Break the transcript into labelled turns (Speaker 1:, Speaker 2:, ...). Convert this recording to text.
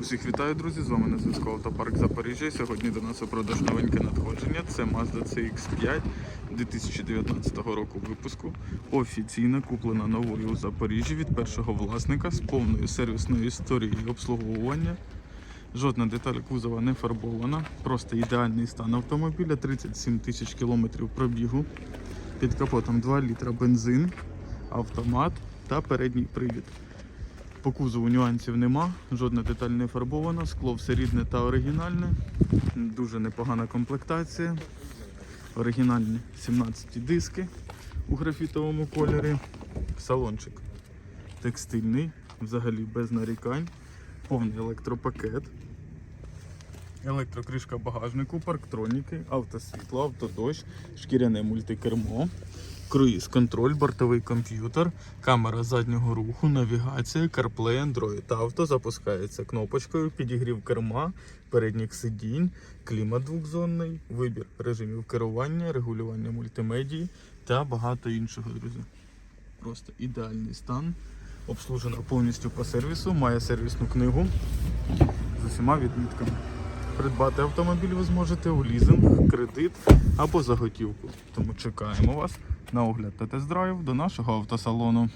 Speaker 1: Усіх вітаю, друзі! З вами на зв'язку Автопарк Запоріжжя. Сьогодні до нас у продаж новеньке надходження. Це Mazda CX5 2019 року випуску. Офіційно куплена новою у Запоріжжі від першого власника з повною сервісною історією обслуговування. Жодна деталь кузова не фарбована. Просто ідеальний стан автомобіля, 37 тисяч кілометрів пробігу. Під капотом 2 літра бензин, автомат та передній привід. По кузову нюансів нема, жодна деталь не фарбована, скло все рідне та оригінальне. Дуже непогана комплектація. Оригінальні 17 диски у графітовому кольорі. Салончик текстильний, взагалі без нарікань. Повний електропакет. Електрокришка багажнику, парктроніки, автосвітло, автодощ, шкіряне мультикермо, круїз контроль, бортовий комп'ютер, камера заднього руху, навігація, CarPlay, Android Auto запускається кнопочкою, підігрів керма, передніх сидінь, клімат двохзонний, вибір режимів керування, регулювання мультимедії та багато іншого, друзі. Просто ідеальний стан. Обслужена повністю по сервісу, має сервісну книгу з усіма відмітками. Придбати автомобіль ви зможете у лізинг, кредит або за готівку. Тому чекаємо вас на огляд та тест-драйв до нашого автосалону.